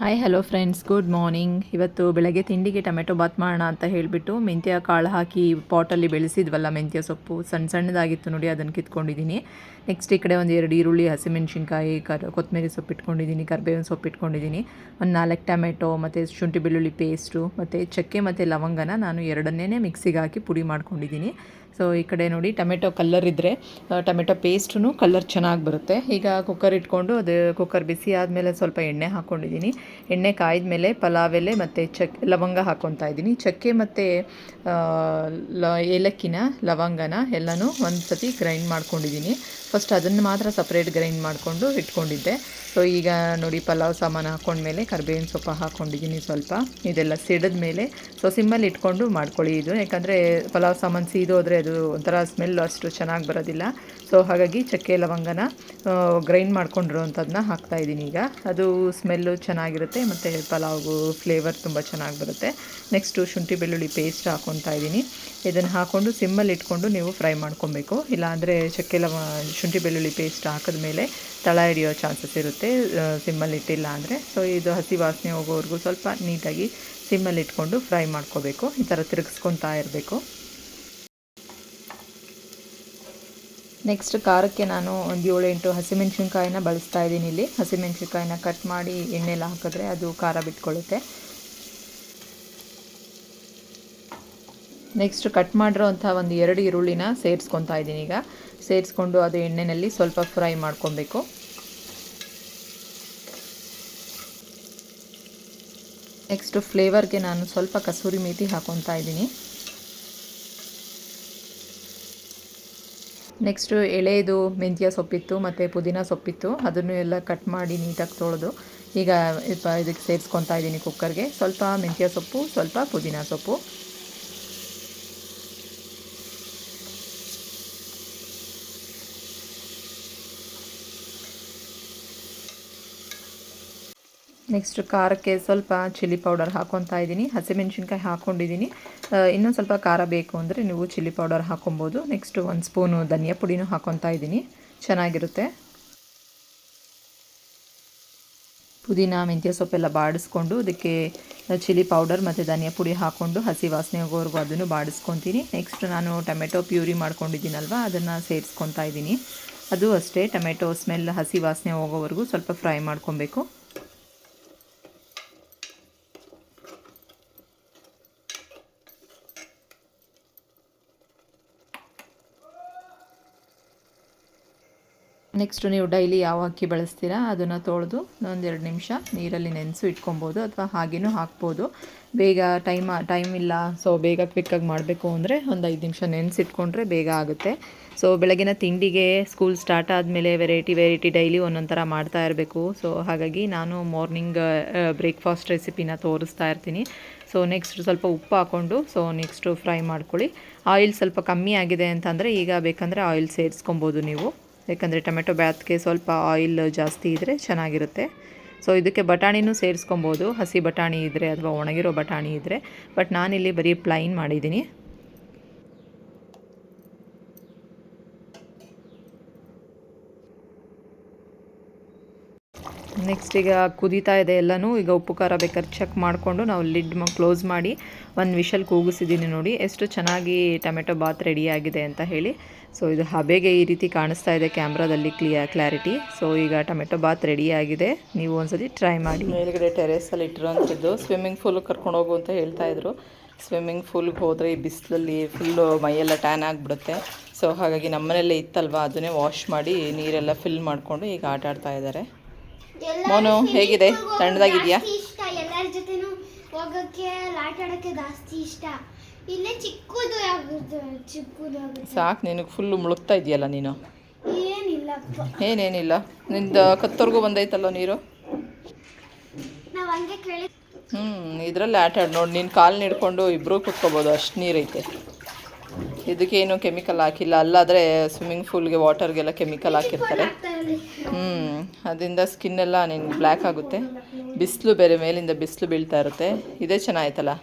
Hi hello friends good morning ಇವತ್ತು ಬೆಳಗ್ಗೆ ತಿಂಡಿಗೆ ಟೊಮೆಟೊ ಬಾತ್ ಮಾಡೋಣ ಅಂತ ಹೇಳಿಬಿಟ್ಟು ಮೆಂತ್ಯ ಕಾಳು ಹಾಕಿ ಪಾಟಲ್ಲಿ ಬೆಳೆಸಿದ್ವಲ್ಲ ಮೆಂತ್ಯ ಸೊಪ್ಪು. ಸಣ್ಣ ಸಣ್ಣದಾಗಿತ್ತು ನೋಡಿ, ಅದನ್ನು ಕಿತ್ಕೊಂಡಿದ್ದೀನಿ ನೆಕ್ಸ್ಟ್ ಈ ಕಡೆ ಒಂದು ಎರಡು ಈರುಳ್ಳಿ, ಹಸಿಮೆಣಸಿನ್ಕಾಯಿ, ಕರ್, ಕೊತ್ತಂಬರಿ ಸೊಪ್ಪು ಇಟ್ಕೊಂಡಿದ್ದೀನಿ ಕರ್ಬೇವಿನ ಸೊಪ್ಪು ಇಟ್ಕೊಂಡಿದ್ದೀನಿ ಒಂದು ನಾಲ್ಕು ಟೊಮೆಟೊ ಮತ್ತು ಶುಂಠಿ ಬೆಳ್ಳುಳ್ಳಿ ಪೇಸ್ಟು ಮತ್ತು ಚಕ್ಕೆ ಮತ್ತು ಲವಂಗನ ನಾನು ಎರಡನ್ನೇ ಮಿಕ್ಸಿಗೆ ಹಾಕಿ ಪುಡಿ ಮಾಡ್ಕೊಂಡಿದ್ದೀನಿ ಸೊ ಈ ಕಡೆ ನೋಡಿ ಟೊಮೆಟೊ ಕಲ್ಲರ್ ಇದ್ದರೆ ಟೊಮೆಟೊ ಪೇಸ್ಟೂ ಕಲ್ಲರ್ ಚೆನ್ನಾಗಿ ಬರುತ್ತೆ. ಈಗ ಕುಕ್ಕರ್ ಇಟ್ಕೊಂಡು ಅದು ಕುಕ್ಕರ್ ಬಿಸಿ ಆದಮೇಲೆ ಸ್ವಲ್ಪ ಎಣ್ಣೆ ಹಾಕ್ಕೊಂಡಿದ್ದೀನಿ ಎಣ್ಣೆ ಕಾಯ್ದ ಮೇಲೆ ಪಲಾವ್ ಎಲೆ ಮತ್ತು ಚಕ್, ಲವಂಗ ಹಾಕ್ಕೊತಾ ಇದ್ದೀನಿ. ಚಕ್ಕೆ ಮತ್ತು ಲ, ಏಲಕ್ಕಿನ, ಲವಂಗನ ಎಲ್ಲನೂ ಒಂದು ಸತಿ ಗ್ರೈಂಡ್ ಮಾಡ್ಕೊಂಡಿದ್ದೀನಿ. ಫಸ್ಟ್ ಅದನ್ನು ಮಾತ್ರ ಸಪ್ರೇಟ್ ಗ್ರೈಂಡ್ ಮಾಡಿಕೊಂಡು ಇಟ್ಕೊಂಡಿದ್ದೆ. ಸೊ ಈಗ ನೋಡಿ ಪಲಾವ್ ಸಾಮಾನು ಹಾಕ್ಕೊಂಡ್ಮೇಲೆ ಕರ್ಬೇವಿನ ಸೊಪ್ಪು ಹಾಕ್ಕೊಂಡಿದ್ದೀನಿ ಸ್ವಲ್ಪ. ಇದೆಲ್ಲ ಸಿಡಿದ ಮೇಲೆ ಸೊ ಸಿಮ್ಮಲ್ಲಿ ಇಟ್ಕೊಂಡು ಮಾಡ್ಕೊಳ್ಳಿ ಇದು. ಯಾಕಂದರೆ ಪಲಾವ್ ಸಾಮಾನು ಸೀದೋದ್ರೆ ಅದು ಒಂಥರ ಸ್ಮೆಲ್ ಅಷ್ಟು ಚೆನ್ನಾಗಿ ಬರೋದಿಲ್ಲ. ಸೊ ಹಾಗಾಗಿ ಚಕ್ಕೆ ಲವಂಗನ ಗ್ರೈಂಡ್ ಮಾಡ್ಕೊಂಡಿರೋವಂಥದ್ದನ್ನ ಹಾಕ್ತಾಯಿದ್ದೀನಿ ಈಗ. ಅದು ಸ್ಮೆಲ್ಲು ಚೆನ್ನಾಗಿರುತ್ತೆ ಮತ್ತು ಪಲಾವ್ಗೂ ಫ್ಲೇವರ್ ತುಂಬ ಚೆನ್ನಾಗಿ ಬರುತ್ತೆ. ನೆಕ್ಸ್ಟು ಶುಂಠಿ ಬೆಳ್ಳುಳ್ಳಿ ಪೇಸ್ಟ್ ಹಾಕ್ಕೊತಾ ಇದ್ದೀನಿ. ಇದನ್ನು ಹಾಕ್ಕೊಂಡು ಸಿಮ್ಮಲ್ಲಿ ಇಟ್ಕೊಂಡು ನೀವು ಫ್ರೈ ಮಾಡ್ಕೊಬೇಕು. ಇಲ್ಲಾಂದರೆ ಚಕ್ಕೆ ಲವ, ಶುಂಠಿ ಬೆಳ್ಳುಳ್ಳಿ ಪೇಸ್ಟ್ ಹಾಕಿದ ಮೇಲೆ ತಳ ಹಿಡಿಯೋ ಚಾನ್ಸಸ್ ಇರುತ್ತೆ ಸಿಮ್ಮಲ್ಲಿ ಇಟ್ಟಿಲ್ಲ ಅಂದರೆ. ಸೊ ಇದು ಹಸಿ ವಾಸನೆ ಹೋಗೋವರೆಗೂ ಸ್ವಲ್ಪ ನೀಟಾಗಿ ಸಿಮ್ಮಲ್ಲಿ ಇಟ್ಕೊಂಡು ಫ್ರೈ ಮಾಡ್ಕೋಬೇಕು. ಈ ಥರ ತಿರುಗಿಸ್ಕೊತಾ ಇರಬೇಕು. ನೆಕ್ಸ್ಟ್ ಖಾರಕ್ಕೆ ನಾನು ಒಂದು ಏಳು ಎಂಟು ಹಸಿಮೆಣ್ಸಿನ್ಕಾಯಿನ ಬಳಸ್ತಾ ಇದ್ದೀನಿ ಇಲ್ಲಿ. ಹಸಿಮೆಣ್ಸಿನ್ಕಾಯಿನ ಕಟ್ ಮಾಡಿ ಎಣ್ಣೆಲ್ಲ ಹಾಕಿದ್ರೆ ಅದು ಖಾರ ಬಿಟ್ಕೊಳ್ಳುತ್ತೆ ನೆಕ್ಸ್ಟ್ ಕಟ್ ಮಾಡಿರೋಂಥ ಒಂದು ಎರಡು ಈರುಳ್ಳಿನ ಸೇರಿಸ್ಕೊತಾ ಇದ್ದೀನಿ ಈಗ. ಸೇರಿಸ್ಕೊಂಡು ಅದು ಎಣ್ಣೆಯಲ್ಲಿ ಸ್ವಲ್ಪ ಫ್ರೈ ಮಾಡ್ಕೊಬೇಕು. ನೆಕ್ಸ್ಟು ಫ್ಲೇವರ್ಗೆ ನಾನು ಸ್ವಲ್ಪ ಕಸೂರಿ ಮೇಥಿ ಹಾಕೊತಾ ಇದ್ದೀನಿ. ನೆಕ್ಸ್ಟು ಎಳೆದು ಮೆಂತ್ಯ ಸೊಪ್ಪಿತ್ತು ಮತ್ತು ಪುದೀನ ಸೊಪ್ಪಿತ್ತು ಅದನ್ನು ಎಲ್ಲ ಕಟ್ ಮಾಡಿ ನೀಟಾಗಿ ತೊಳೆದು ಈಗ ಇದಕ್ಕೆ ಸೇರಿಸ್ಕೊತಾ ಇದ್ದೀನಿ ಕುಕ್ಕರ್ಗೆ ಸ್ವಲ್ಪ ಮೆಂತ್ಯ ಸೊಪ್ಪು, ಸ್ವಲ್ಪ ಪುದೀನ ಸೊಪ್ಪು. ನೆಕ್ಸ್ಟ್ ಖಾರಕ್ಕೆ ಸ್ವಲ್ಪ ಚಿಲ್ಲಿ ಪೌಡರ್ ಹಾಕೊತ ಇದ್ದೀನಿ. ಹಸಿಮೆಣ್ಸಿನ್ಕಾಯಿ ಹಾಕ್ಕೊಂಡಿದ್ದೀನಿ ಇನ್ನೊಂದು ಸ್ವಲ್ಪ ಖಾರ ಬೇಕು ಅಂದರೆ ನೀವು ಚಿಲ್ಲಿ ಪೌಡರ್ ಹಾಕ್ಕೊಬೋದು ನೆಕ್ಸ್ಟ್ ಒಂದು ಸ್ಪೂನು ಧನಿಯಾ ಪುಡಿನೂ ಹಾಕ್ಕೊತಾ ಇದ್ದೀನಿ. ಚೆನ್ನಾಗಿರುತ್ತೆ. ಪುದೀನ, ಮೆಂತ್ಯ ಸೊಪ್ಪೆಲ್ಲ ಬಾಡಿಸ್ಕೊಂಡು ಅದಕ್ಕೆ ಚಿಲ್ಲಿ ಪೌಡರ್ ಮತ್ತು ಧನಿಯಾ ಪುಡಿ ಹಾಕ್ಕೊಂಡು ಹಸಿ ವಾಸನೆ ಹೋಗೋವರೆಗೂ ಅದನ್ನು ಬಾಡಿಸ್ಕೊತೀನಿ. ನೆಕ್ಸ್ಟ್ ನಾನು ಟೊಮೆಟೊ ಪ್ಯೂರಿ ಮಾಡ್ಕೊಂಡಿದ್ದೀನಲ್ವ, ಅದನ್ನು ಸೇರಿಸ್ಕೊತಾ ಇದ್ದೀನಿ. ಅದು ಅಷ್ಟೇ, ಟೊಮೆಟೊ ಸ್ಮೆಲ್ ಹಸಿ ವಾಸನೆ ಹೋಗೋವರೆಗೂ ಸ್ವಲ್ಪ ಫ್ರೈ ಮಾಡ್ಕೊಬೇಕು ನೆಕ್ಸ್ಟು ನೀವು ಡೈಲಿ ಯಾವ ಅಕ್ಕಿ ಬಳಸ್ತೀರಾ, ಅದನ್ನು ತೊಳೆದು ಒಂದೆರಡು ನಿಮಿಷ ನೀರಲ್ಲಿ ನೆನೆಸು ಇಟ್ಕೊಬೋದು ಅಥವಾ ಹಾಗೇನೂ ಹಾಕ್ಬೋದು. ಬೇಗ ಟೈಮ್ ಟೈಮ್ ಇಲ್ಲ ಸೊ ಬೇಗ ಕ್ವಿಕ್ಕಾಗಿ ಮಾಡಬೇಕು ಅಂದರೆ ಒಂದು ಐದು ನಿಮಿಷ ನೆನೆಸಿಟ್ಕೊಂಡ್ರೆ ಬೇಗ ಆಗುತ್ತೆ. ಸೊ ಬೆಳಗಿನ ತಿಂಡಿಗೆ ಸ್ಕೂಲ್ ಸ್ಟಾರ್ಟ್ ಆದಮೇಲೆ ವೆರೈಟಿ ವೆರೈಟಿ ಡೈಲಿ ಒಂದೊಂದು ಥರ ಮಾಡ್ತಾ ಇರಬೇಕು. ಸೊ ಹಾಗಾಗಿ ನಾನು ಮಾರ್ನಿಂಗ್ ಬ್ರೇಕ್ಫಾಸ್ಟ್ ರೆಸಿಪಿನ ತೋರಿಸ್ತಾ ಇರ್ತೀನಿ. ಸೊ ನೆಕ್ಸ್ಟ್ ಸ್ವಲ್ಪ ಉಪ್ಪು ಹಾಕ್ಕೊಂಡು ಸೊ ನೆಕ್ಸ್ಟು ಫ್ರೈ ಮಾಡ್ಕೊಳ್ಳಿ. ಆಯಿಲ್ ಸ್ವಲ್ಪ ಕಮ್ಮಿ ಆಗಿದೆ ಅಂತಂದರೆ ಈಗ ಬೇಕಂದರೆ ಆಯಿಲ್ ಸೇರಿಸ್ಕೊಬೋದು ನೀವು. ಯಾಕಂದರೆ ಟೊಮೆಟೊ ಬ್ಯಾತ್ಗೆ ಸ್ವಲ್ಪ ಆಯಿಲ್ ಜಾಸ್ತಿ ಇದ್ದರೆ ಚೆನ್ನಾಗಿರುತ್ತೆ. ಸೊ ಇದಕ್ಕೆ ಬಟಾಣಿನೂ ಸೇರಿಸ್ಕೊಬೋದು. ಹಸಿ ಬಟಾಣಿ ಇದ್ದರೆ ಅಥವಾ ಒಣಗಿರೋ ಬಟಾಣಿ ಇದ್ದರೆ ಬಟ್ ನಾನಿಲ್ಲಿ ಬರೀ ಪ್ಲೈನ್ ಮಾಡಿದ್ದೀನಿ. ನೆಕ್ಸ್ಟ್ ಈಗ ಕುದೀತಾ ಇದೆ ಎಲ್ಲನೂ. ಈಗ ಉಪ್ಪು ಖಾರ ಬೇಕಾದ್ರೆ ಚೆಕ್ ಮಾಡಿಕೊಂಡು ನಾವು ಲಿಡ್ ಮ ಕ್ಲೋಸ್ ಮಾಡಿ ಒಂದು ವಿಷಲ್ ಕೂಗಿಸಿದ್ದೀನಿ ನೋಡಿ. ಎಷ್ಟು ಚೆನ್ನಾಗಿ ಟೊಮೆಟೊ ಬಾತ್ ರೆಡಿಯಾಗಿದೆ ಅಂತ ಹೇಳಿ. ಸೊ ಇದು ಹಬೆಗೆ ಈ ರೀತಿ ಕಾಣಿಸ್ತಾ ಇದೆ ಕ್ಯಾಮ್ರಾದಲ್ಲಿ ಕ್ಲಿಯರ್ ಕ್ಲಾರಿಟಿ ಸೊ ಈಗ ಟೊಮೆಟೊ ಬಾತ್ ರೆಡಿಯಾಗಿದೆ ನೀವು ಒಂದ್ಸತಿ ಟ್ರೈ ಮಾಡಿ. ಮೇಲ್ಗಡೆ ಟೆರೇಸಲ್ಲಿ ಇಟ್ಟಿರೋಂಥದ್ದು ಸ್ವಿಮ್ಮಿಂಗ್ ಪೂಲ್ ಕರ್ಕೊಂಡು ಹೋಗು ಅಂತ ಹೇಳ್ತಾಯಿದ್ರು ಸ್ವಿಮ್ಮಿಂಗ್ ಫೂಲ್ಗೆ ಹೋದರೆ ಈ ಬಿಸಿಲಲ್ಲಿ ಫುಲ್ಲು ಮೈಯೆಲ್ಲ ಟ್ಯಾನ್ ಆಗಿಬಿಡುತ್ತೆ. ಸೊ ಹಾಗಾಗಿ ನಮ್ಮನೆಯಲ್ಲೇ ಇತ್ತಲ್ವ? ಅದನ್ನೇ ವಾಶ್ ಮಾಡಿ ನೀರೆಲ್ಲ ಫಿಲ್ ಮಾಡಿಕೊಂಡು ಈಗ ಆಟ ಆಡ್ತಾ ಇದ್ದಾರೆ. ಮೋನು ಹೇಗಿದೆ? ತಣ್ಣದಾಗಿದೆಯಾ ಇಷ್ಟ. ಎಲ್ಲರ ಜೊತೆನೂ ಹೋಗಕ್ಕೆ ಆಟ ಆಡಕ್ಕೆ ಜಾಸ್ತಿ ಇಷ್ಟ. ಇಲ್ಲೇ ಚಿಕ್ಕದು ಆಗುತ್ತೆ ಚಿಕ್ಕದು ಆಗುತ್ತೆ ಸಾಕು ನಿನಗೆ ಫುಲ್ ಮುಳುಗ್ತಾ ಇದೆಯಲ್ಲ ನೀನು? ಏನಿಲ್ಲಪ್ಪ ಏನೇನಿಲ್ಲ? ನಿಂದು ಕತ್ತೋರ್ಗೂ ಬಂದೈತಲ್ಲ ನೀರು? ನಾವು ಹಂಗೆ ಕೇಳಿ ಹ್ಞೂ ಇದರಲ್ಲಿ ಆಟ ಆಡಿ ನೋಡಿ ನೀನು ಕಾಲು ಹಿಡ್ಕೊಂಡು ಇಬ್ಬರೂ ಕುತ್ಕೋಬೋದು ಅಷ್ಟು ನೀರೈತೆ. ಇದಕ್ಕೇನು ಕೆಮಿಕಲ್ ಹಾಕಿಲ್ಲ. ಅಲ್ಲಾದರೆ ಸ್ವಿಮ್ಮಿಂಗ್ ಪೂಲ್ಗೆ ವಾಟರ್ಗೆಲ್ಲ ಕೆಮಿಕಲ್ ಹಾಕಿರ್ತಾರೆ. ಹ್ಞೂ ಅದರಿಂದ ಸ್ಕಿನ್ನೆಲ್ಲ ನಿನ್ಗೆ ಬ್ಲ್ಯಾಕ್ ಆಗುತ್ತೆ. ಬಿಸಿಲು ಬೇರೆ ಮೇಲಿಂದ ಬಿಸಿಲು ಬೀಳ್ತಾ ಇರುತ್ತೆ. ಇದೇ ಚೆನ್ನಾಯ್ತಲ್ಲ?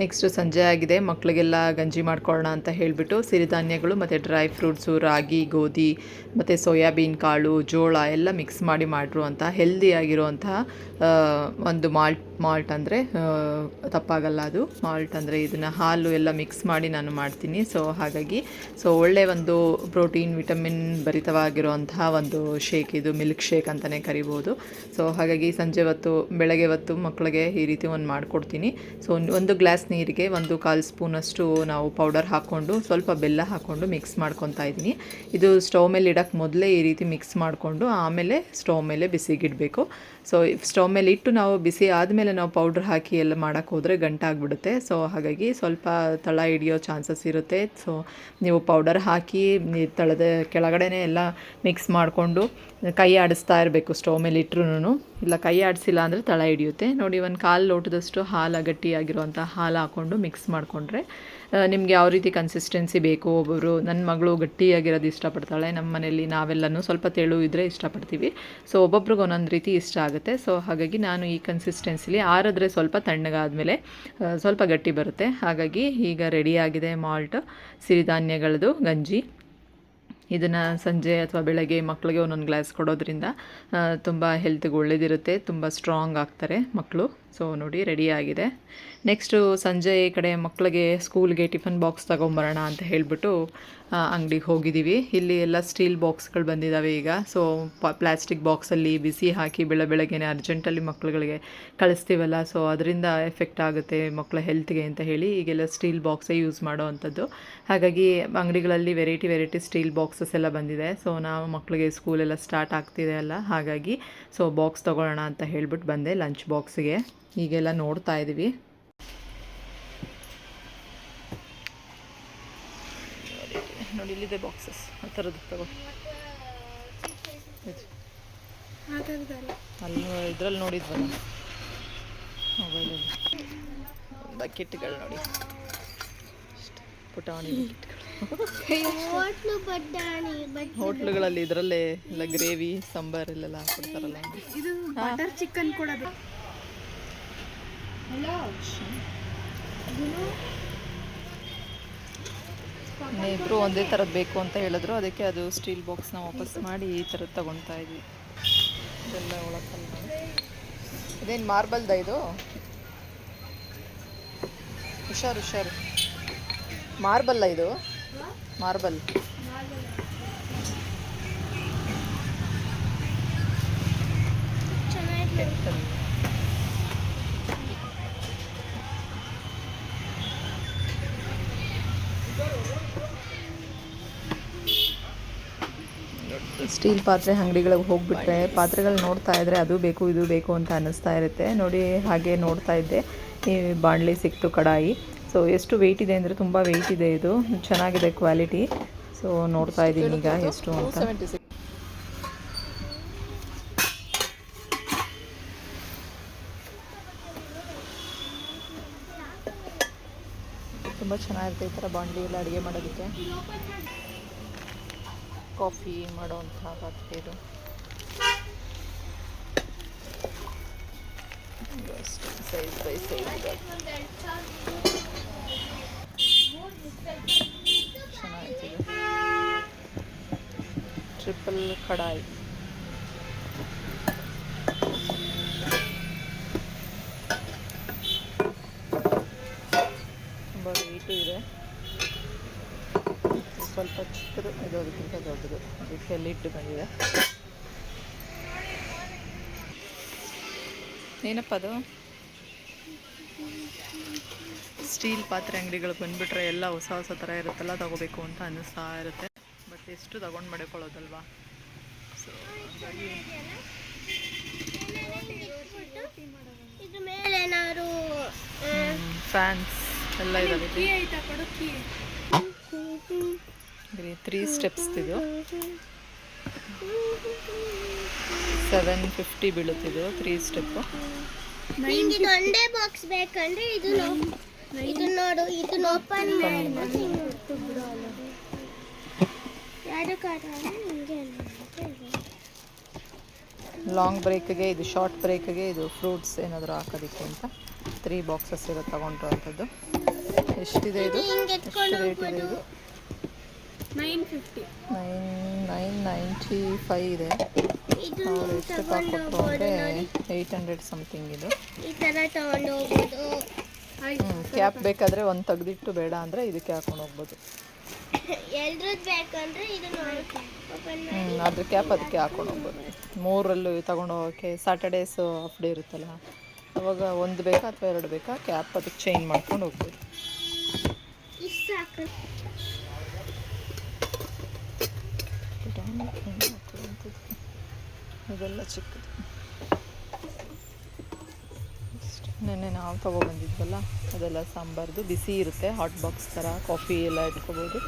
ನೆಕ್ಸ್ಟ್ ಸಂಜೆ ಆಗಿದೆ. ಮಕ್ಕಳಿಗೆಲ್ಲ ಗಂಜಿ ಮಾಡ್ಕೊಳ್ಳೋಣ ಅಂತ ಹೇಳಿಬಿಟ್ಟು ಸಿರಿಧಾನ್ಯಗಳು ಮತ್ತು ಡ್ರೈ ಫ್ರೂಟ್ಸು ರಾಗಿ, ಗೋಧಿ ಮತ್ತು ಸೋಯಾಬೀನ್, ಕಾಳು, ಜೋಳ ಎಲ್ಲ ಮಿಕ್ಸ್ ಮಾಡಿ ಮಾಡ್ರು ಅಂತ ಹೆಲ್ದಿಯಾಗಿರುವಂತಹ ಒಂದು ಮಾಲ್ಟ್ ಮಾಲ್ಟ್ ಅಂದರೆ ತಪ್ಪಾಗಲ್ಲ ಅದು. ಮಾಲ್ಟ್ ಅಂದರೆ ಇದನ್ನು ಹಾಲು ಎಲ್ಲ ಮಿಕ್ಸ್ ಮಾಡಿ ನಾನು ಮಾಡ್ತೀನಿ. ಸೊ ಹಾಗಾಗಿ ಸೊ ಒಳ್ಳೆ ಒಂದು ಪ್ರೋಟೀನ್ ವಿಟಮಿನ್ ಭರಿತವಾಗಿರುವಂತಹ ಒಂದು ಶೇಕ್ ಇದು ಮಿಲ್ಕ್ ಶೇಕ್ ಅಂತಲೇ ಕರಿಬೋದು. ಸೊ ಹಾಗಾಗಿ ಸಂಜೆ ಹೊತ್ತು, ಬೆಳಗ್ಗೆ ಹೊತ್ತು ಮಕ್ಕಳಿಗೆ ಈ ರೀತಿ ಒಂದು ಮಾಡಿಕೊಡ್ತೀನಿ. ಸೊ ಒಂದು ಗ್ಲಾಸ್ ನೀರಿಗೆ ಒಂದು ಕಾಲು ಸ್ಪೂನಷ್ಟು ನಾವು ಪೌಡರ್ ಹಾಕ್ಕೊಂಡು ಸ್ವಲ್ಪ ಬೆಲ್ಲ ಹಾಕ್ಕೊಂಡು ಮಿಕ್ಸ್ ಮಾಡ್ಕೊತಾ ಇದ್ದೀನಿ. ಇದು ಸ್ಟವ್ ಮೇಲೆ ಇಡೋಕ್ಕೆ ಮೊದಲೇ ಈ ರೀತಿ ಮಿಕ್ಸ್ ಮಾಡಿಕೊಂಡು ಆಮೇಲೆ ಸ್ಟವ್ ಮೇಲೆ ಬಿಸಿಗಿಡಬೇಕು. ಸೊ ಸ್ಟವ್ ಮೇಲೆ ಇಟ್ಟು ನಾವು ಬಿಸಿ ಆದಮೇಲೆ ನಾವು ಪೌಡ್ರ್ ಹಾಕಿ ಎಲ್ಲ ಮಾಡೋಕ್ಕೆ ಹೋದರೆ ಗಂಟಾಗ್ಬಿಡುತ್ತೆ ಸೊ ಹಾಗಾಗಿ ಸ್ವಲ್ಪ ತಳ ಹಿಡಿಯೋ ಚಾನ್ಸಸ್ ಇರುತ್ತೆ. ಸೊ ನೀವು ಪೌಡರ್ ಹಾಕಿ ತಳದ ಕೆಳಗಡೆನೇ ಎಲ್ಲ ಮಿಕ್ಸ್ ಮಾಡಿಕೊಂಡು ಕೈ ಆಡಿಸ್ತಾ ಇರಬೇಕು ಸ್ಟವ್ ಮೇಲೆ ಇಟ್ರು ಇಲ್ಲ ಕೈ ಆಡಿಸಿಲ್ಲ ಅಂದರೆ ತಳ ಹಿಡಿಯುತ್ತೆ. ನೋಡಿ, ಒಂದು ಕಾಲು ಲೋಟದಷ್ಟು ಹಾಲು ಗಟ್ಟಿಯಾಗಿರುವಂಥ ಹಾಲು ಹಾಕ್ಕೊಂಡು ಮಿಕ್ಸ್ ಮಾಡಿಕೊಂಡ್ರೆ ನಿಮಗೆ ಯಾವ ರೀತಿ ಕನ್ಸಿಸ್ಟೆನ್ಸಿ ಬೇಕು ಒಬ್ಬರು ನನ್ನ ಮಗಳು ಗಟ್ಟಿಯಾಗಿರೋದು ಇಷ್ಟಪಡ್ತಾಳೆ ನಮ್ಮ ಮನೆಯಲ್ಲಿ ನಾವೆಲ್ಲನೂ ಸ್ವಲ್ಪ ತೆಳು ಇದ್ದರೆ ಇಷ್ಟಪಡ್ತೀವಿ. ಸೊ ಒಬ್ಬೊಬ್ರಿಗೆ ಒಂದೊಂದು ರೀತಿ ಇಷ್ಟ ಆಗುತ್ತೆ. ಸೊ ಹಾಗಾಗಿ ನಾನು ಈ ಕನ್ಸಿಸ್ಟೆನ್ಸಿಲಿ ಆರಿದ್ರೆ ಸ್ವಲ್ಪ ತಣ್ಣಗಾದಮೇಲೆ ಸ್ವಲ್ಪ ಗಟ್ಟಿ ಬರುತ್ತೆ. ಹಾಗಾಗಿ ಈಗ ರೆಡಿಯಾಗಿದೆ ಮಾಲ್ಟ್ ಸಿರಿಧಾನ್ಯಗಳದು, ಗಂಜಿ. ಇದನ್ನು ಸಂಜೆ ಅಥವಾ ಬೆಳಗ್ಗೆ ಮಕ್ಕಳಿಗೆ ಒಂದೊಂದು ಗ್ಲಾಸ್ ಕೊಡೋದ್ರಿಂದ ತುಂಬ ಹೆಲ್ತ್ಗೆ ಒಳ್ಳೇದಿರುತ್ತೆ, ತುಂಬ ಸ್ಟ್ರಾಂಗ್ ಆಗ್ತಾರೆ ಮಕ್ಕಳು ಸೊ ನೋಡಿ ರೆಡಿ ಆಗಿದೆ. ನೆಕ್ಸ್ಟು ಸಂಜೆ ಈ ಕಡೆ ಮಕ್ಕಳಿಗೆ ಸ್ಕೂಲ್ಗೆ ಟಿಫನ್ ಬಾಕ್ಸ್ ತೊಗೊಂಬರೋಣ ಅಂತ ಹೇಳಿಬಿಟ್ಟು ಅಂಗಡಿಗೆ ಹೋಗಿದ್ದೀವಿ ಇಲ್ಲಿ ಎಲ್ಲ ಸ್ಟೀಲ್ ಬಾಕ್ಸ್ಗಳು ಬಂದಿದ್ದಾವೆ ಈಗ. ಸೊ ಪ್ಲಾಸ್ಟಿಕ್ ಬಾಕ್ಸಲ್ಲಿ ಬಿಸಿ ಹಾಕಿ ಬೆಳ ಬೆಳಗ್ಗೆನೆ ಅರ್ಜೆಂಟಲ್ಲಿ ಮಕ್ಕಳುಗಳಿಗೆ ಕಳಿಸ್ತೀವಲ್ಲ. ಸೊ ಅದರಿಂದ ಎಫೆಕ್ಟ್ ಆಗುತ್ತೆ ಮಕ್ಕಳ ಹೆಲ್ತ್ಗೆ ಅಂತ ಹೇಳಿ ಈಗೆಲ್ಲ ಸ್ಟೀಲ್ ಬಾಕ್ಸೇ ಯೂಸ್ ಮಾಡೋ ಅಂಥದ್ದು. ಹಾಗಾಗಿ ಅಂಗಡಿಗಳಲ್ಲಿ ವೆರೈಟಿ ವೆರೈಟಿ ಸ್ಟೀಲ್ ಬಾಕ್ಸಸ್ ಎಲ್ಲ ಬಂದಿದೆ. ಸೊ ನಾವು ಮಕ್ಕಳಿಗೆ ಸ್ಕೂಲೆಲ್ಲ ಸ್ಟಾರ್ಟ್ ಆಗ್ತಿದೆ ಅಲ್ಲ. ಹಾಗಾಗಿ ಸೊ ಬಾಕ್ಸ್ ತೊಗೊಳ್ಳೋಣ ಅಂತ ಹೇಳ್ಬಿಟ್ಟು ಬಂದೆ ಲಂಚ್ ಬಾಕ್ಸಿಗೆ ಈಗೆಲ್ಲ ನೋಡ್ತಾ ಇದ್ದೀವಿ. ನೋಡಿ, ಇಲ್ಲಿದೆ ಬಾಕ್ಸಸ್ ಆ ಥರದ್ದು ತಗೋ. ಅಲ್ಲಿ ಇದ್ರಲ್ಲಿ ನೋಡಿದ್ವಲ್ಲ. ಮೊಬೈಲಲ್ಲಿ ಬಕೆಟ್ಗಳು ನೋಡಿ. ಪುಟಾಣಿ ಹೋಟ್ಲುಗಳಲ್ಲಿ ಇದರಲ್ಲೇ ಎಲ್ಲ ಗ್ರೇವಿ, ಸಾಂಬಾರ್ ಇಲ್ಲೆಲ್ಲ ಬಟರ್ ಚಿಕನ್ ಕೂಡ ಹಲೋ ಇಬ್ಬರು ಒಂದೇ ಥರದ್ದು ಬೇಕು ಅಂತ ಹೇಳಿದ್ರು. ಅದಕ್ಕೆ ಅದು ಸ್ಟೀಲ್ ಬಾಕ್ಸ್ನ ವಾಪಸ್ ಮಾಡಿ ಈ ಥರದ್ದು ತಗೊಳ್ತಾ ಇದ್ವಿ. ಇದೆಲ್ಲ ಒಳಕಲ್ಲ. ಇದೇನು ಮಾರ್ಬಲ್ದ ಇದು? ಹುಷಾರು ಹುಷಾರು. ಮಾರ್ಬಲ್ಲ ಇದು? ಮಾರ್ಬಲ್ ಚೆನ್ನಾಗಿದೆ. ಸ್ಟೀಲ್ ಪಾತ್ರೆ ಅಂಗಡಿಗಳಿಗೆ ಹೋಗಿಬಿಟ್ರೆ, ಪಾತ್ರೆಗಳು ನೋಡ್ತಾ ಇದ್ರೆ ಅದು ಬೇಕು, ಇದು ಬೇಕು ಅಂತ ಅನ್ನಿಸ್ತಾ ಇರುತ್ತೆ. ನೋಡಿ ಹಾಗೆ ನೋಡ್ತಾ ಇದ್ದೆ. ಈ ಬಾಣಲಿ ಸಿಕ್ತು ಕಡಾಯಿ. ಸೊ ಎಷ್ಟು ವೆಯ್ಟ್ ಇದೆ ಅಂದರೆ ತುಂಬ ವೆಯ್ಟ್ ಇದೆ ಇದು. ಚೆನ್ನಾಗಿದೆ ಕ್ವಾಲಿಟಿ ಸೊ ನೋಡ್ತಾ ಇದ್ದೀನಿ ಈಗ ಎಷ್ಟು ಅಂತ. ತುಂಬ ಚೆನ್ನಾಗಿರುತ್ತೆ ಈ ಥರ ಬಾಂಡ್ಲಿ ಎಲ್ಲ ಅಡುಗೆ ಮಾಡೋದಕ್ಕೆ. ಕಾಫಿ ಮಾಡೋವಂಥ ಪಾತ್ರೆ ಇದು. ಸೈಜ್ ಬೈ ಸೈಜ್ ಚೆನ್ನಾಗಿದೆ. ಟ್ರಿಪಲ್ ಕಡಾಯಿ. ಸ್ವಲ್ಪ ಚಿಕ್ಕದು ಇದು ಅದಕ್ಕಿಂತ ದೊಡ್ಡದು. ಅದಕ್ಕೆ ಇಟ್ಟು ಬಂದಿದೆ ಏನಪ್ಪ ಅದು? ಸ್ಟೀಲ್ ಪಾತ್ರೆ ಅಂಗಡಿಗಳು ಬಂದ್ಬಿಟ್ರೆ ಎಲ್ಲ ಹೊಸ ಹೊಸ ಥರ ಇರುತ್ತಲ್ಲ ತಗೋಬೇಕು ಅಂತ ಅನ್ನಿಸ್ತಾ ಇರುತ್ತೆ. ಬಟ್ ಎಷ್ಟು ತಗೊಂಡು ಮಡ್ಕೊಳ್ಳೋದಲ್ವಾ? ಸೊ ಫ್ಯಾನ್ಸ್ ಎಲ್ಲ ಇದಾವೆ. ಕೊಡಕ್ಕಿ ತ್ರೀ ಸ್ಟೆಪ್ಸ್ ಇದು. ಸೆವೆನ್ ಫಿಫ್ಟಿ ಬೀಳುತ್ತಿದ್ದು ತ್ರೀ ಸ್ಟೆಪ್ಪು ಒಂದೇ ಬಾಕ್ಸ್ ಬೇಕಂದ್ರೆ ಇದು ಇದು ನೋಡು ಇದನ್ನ ಓಪನ್ ಮಾಡಿ ಯಾರು ನಿಮಗೆ ಲಾಂಗ್ ಬ್ರೇಕ್ಗೆ ಇದು ಶಾರ್ಟ್ ಬ್ರೇಕ್ಗೆ ಇದು ಫ್ರೂಟ್ಸ್ ಏನಾದರೂ ಹಾಕೋದಕ್ಕೆ ಅಂತ ತ್ರೀ ಬಾಕ್ಸಸ್ ಇರೋ ತಗೊಂಡ್ರು ಅಂಥದ್ದು ಎಷ್ಟಿದೆ ಇದು? ಎಷ್ಟು ರೇಟ್ ಇದೆ ಇದು? Nine fifty. Nine nine ninety five ಇದೆ. ಅವ್ರು ಎಷ್ಟು ಹಾಕ್ಕೊಟ್ರು ಅಂದರೆ ಏಯ್ಟ್ ಹಂಡ್ರೆಡ್ ಸಮಥಿಂಗ್ ಇದು. ಈ ಥರ ತಗೊಂಡು ಹೋಗ್ಬೋದು ಕ್ಯಾಪ್ ಬೇಕಾದರೆ ಒಂದು ತೆಗೆದಿಟ್ಟು ಬೇಡ ಅಂದರೆ ಇದಕ್ಕೆ ಹಾಕೊಂಡು ಹೋಗ್ಬೋದು. ಎಲ್ರದ್ದು ಬೇಕಂದ್ರೆ ಇದು ಓಪನ್ ಹ್ಞೂ ಅದ್ರ ಕ್ಯಾಪ್ ಅದಕ್ಕೆ ಹಾಕೊಂಡು ಹೋಗ್ಬೋದು. ಮೂರಲ್ಲೂ ತಗೊಂಡು ಹೋಗೋಕ್ಕೆ ಸಾಟರ್ಡೇಸ್ ಆಫ್ ಡೇ ಇರುತ್ತಲ್ಲ ಅವಾಗ ಒಂದು ಬೇಕಾ ಅಥವಾ ಎರಡು ಬೇಕಾ ಕ್ಯಾಪ್ ಅದಕ್ಕೆ ಚೇಂಜ್ ಮಾಡ್ಕೊಂಡು ಹೋಗ್ಬೋದು. ಇಷ್ಟು ಸಾಕು. ಇದೆಲ್ಲ ಚಿಕ್ಕದು. ನೆನ್ನೆ ನಾವು ತೊಗೊಬಂದಿದ್ವಲ್ಲ, ಅದೆಲ್ಲ ಸಾಂಬಾರ್ದು. ಬಿಸಿ ಇರುತ್ತೆ ಹಾಟ್ ಬಾಕ್ಸ್ ಥರ ಕಾಫಿ ಎಲ್ಲ ಇಟ್ಕೋಬೋದು.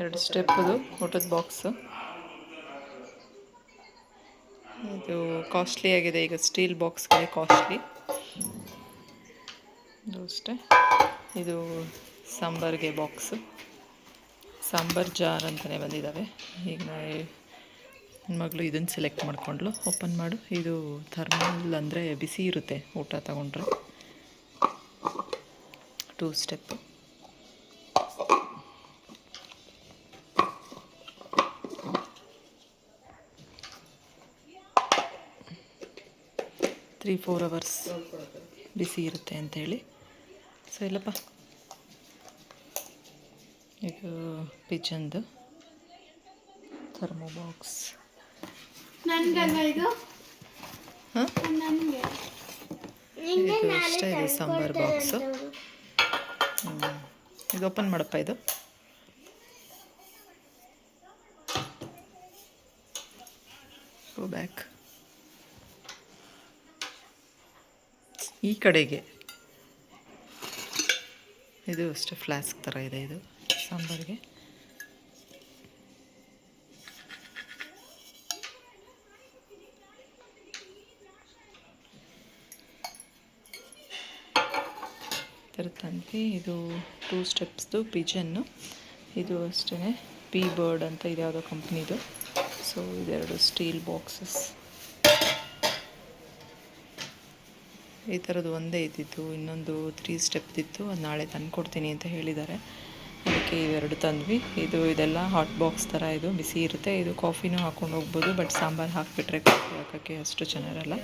ಎರಡು ಸ್ಟೆಪ್ಪದು ಊಟದ ಬಾಕ್ಸು ಕಾಸ್ಟ್ಲಿ ಆಗಿದೆ. ಈಗ ಸ್ಟೀಲ್ ಬಾಕ್ಸ್ಗಳೇ ಕಾಸ್ಟ್ಲಿ ಇದು ಅಷ್ಟೇ. ಇದು ಸಾಂಬಾರಿಗೆ ಬಾಕ್ಸು ಸಾಂಬಾರ್ ಜಾರ್ ಅಂತಲೇ ಬಂದಿದ್ದಾವೆ ಈಗ ನನ್ನ ಮಗಳು ಇದನ್ನು ಸೆಲೆಕ್ಟ್ ಮಾಡಿಕೊಂಡ್ಲು ಓಪನ್ ಮಾಡು. ಇದು ಥರ್ಮಲ್ ಅಂದರೆ ಬಿಸಿ ಇರುತ್ತೆ ಊಟ ತಗೊಂಡ್ರೆ. Two step three four hours ಬಿಸಿ ಇರುತ್ತೆ ಅಂಥೇಳಿ ಸೊ ಇಲ್ಲಪ್ಪ. ಇದು ಪಿಜನ್ದು ಥರ್ಮೋ ಬಾಕ್ಸ್. ಇದು? ಅಷ್ಟೇ ಇದೆ ಸಾಂಬಾರ್ ಬಾಕ್ಸು. ಇದು ಓಪನ್ ಮಾಡಪ್ಪ ಇದು. ಗೋ ಬ್ಯಾಕ್ ಈ ಕಡೆಗೆ. ಇದು ಅಷ್ಟೇ ಫ್ಲಾಸ್ಕ್ ಥರ ಇದೆ ಇದು, ಸಾಂಬಾರಿಗೆ. ತಂದ್ವಿ ಇದು ಟೂ ಸ್ಟೆಪ್ಸ್ದು ಪಿಜನ್ನು ಇದು ಅಷ್ಟೇ ಪಿ ಬರ್ಡ್ ಅಂತ ಇದು ಯಾವುದೋ ಕಂಪ್ನಿದು ಸೊ ಇದೆರಡು ಸ್ಟೀಲ್ ಬಾಕ್ಸಸ್ ಈ ಥರದ್ದು ಒಂದೇ ಇದ್ದಿತ್ತು, ಇನ್ನೊಂದು ತ್ರೀ ಸ್ಟೆಪ್ದಿತ್ತು ಅದು ನಾಳೆ ತಂದು ಕೊಡ್ತೀನಿ ಅಂತ ಹೇಳಿದ್ದಾರೆ. ಅದಕ್ಕೆ ಇವೆರಡು ತಂದ್ವಿ. ಇದು ಇದೆಲ್ಲ ಹಾಟ್ ಬಾಕ್ಸ್ ಥರ ಇದು, ಬಿಸಿ ಇರುತ್ತೆ. ಇದು ಕಾಫಿನೂ ಹಾಕ್ಕೊಂಡು ಹೋಗ್ಬೋದು ಬಟ್ ಸಾಂಬಾರು ಹಾಕಿಬಿಟ್ರೆ ಕಾಫಿ ಹಾಕೋಕ್ಕೆ ಅಷ್ಟು ಚೆನ್ನಾಗಿರಲ್ಲ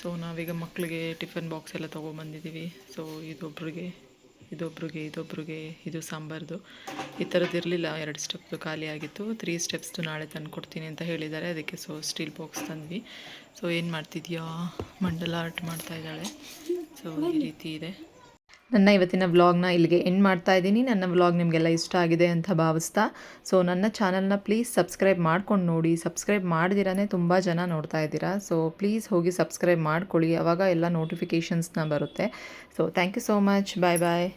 ಸೊ ನಾವೀಗ ಮಕ್ಕಳಿಗೆ ಟಿಫನ್ ಬಾಕ್ಸ್ ಎಲ್ಲ ತೊಗೊಂಬಂದಿದ್ದೀವಿ ಸೊ ಇದೊಬ್ರಿಗೆ ಇದೊಬ್ರಿಗೆ ಇದೊಬ್ರಿಗೆ, ಇದು ಸಾಂಬಾರ್ದು. ಈ ಥರದ್ದು ಇರಲಿಲ್ಲ, ಎರಡು ಸ್ಟೆಪ್ದು ಖಾಲಿ ಆಗಿತ್ತು. ತ್ರೀ ಸ್ಟೆಪ್ಸ್ದು ನಾಳೆ ತಂದು ಕೊಡ್ತೀನಿ ಅಂತ ಹೇಳಿದ್ದಾರೆ. ಅದಕ್ಕೆ ಸೊ ಸ್ಟೀಲ್ ಬಾಕ್ಸ್ ತಂದ್ವಿ. ಸೊ ಏನು ಮಾಡ್ತಿದ್ಯಾ? ಮಂಡಲ ಆರ್ಟ್ ಮಾಡ್ತಾ ಇದ್ದಾಳೆ. ಸೊ ಈ ರೀತಿ ಇದೆ. ನನ್ನ ಇವತ್ತಿನ ವ್ಲಾಗ್ನ ಇಲ್ಲಿಗೆ ಎಂಡ್ ಮಾಡ್ತಾ ಇದ್ದೀನಿ. ನನ್ನ ವ್ಲಾಗ್ ನಿಮಗೆಲ್ಲ ಇಷ್ಟ ಆಗಿದೆ ಅಂತ ಭಾವಿಸ್ತಾ. ಸೊ ನನ್ನ ಚಾನಲ್ನ ಪ್ಲೀಸ್ ಸಬ್ಸ್ಕ್ರೈಬ್ ಮಾಡ್ಕೊಂಡು ನೋಡಿ. ಸಬ್ಸ್ಕ್ರೈಬ್ ಮಾಡ್ದಿರಾನೇ ತುಂಬ ಜನ ನೋಡ್ತಾ ಇದ್ದೀರಾ. ಸೊ ಪ್ಲೀಸ್ ಹೋಗಿ ಸಬ್ಸ್ಕ್ರೈಬ್ ಮಾಡ್ಕೊಳ್ಳಿ. ಆವಾಗ ಎಲ್ಲ ನೋಟಿಫಿಕೇಷನ್ಸ್ನ ಬರುತ್ತೆ. So thank you so much bye bye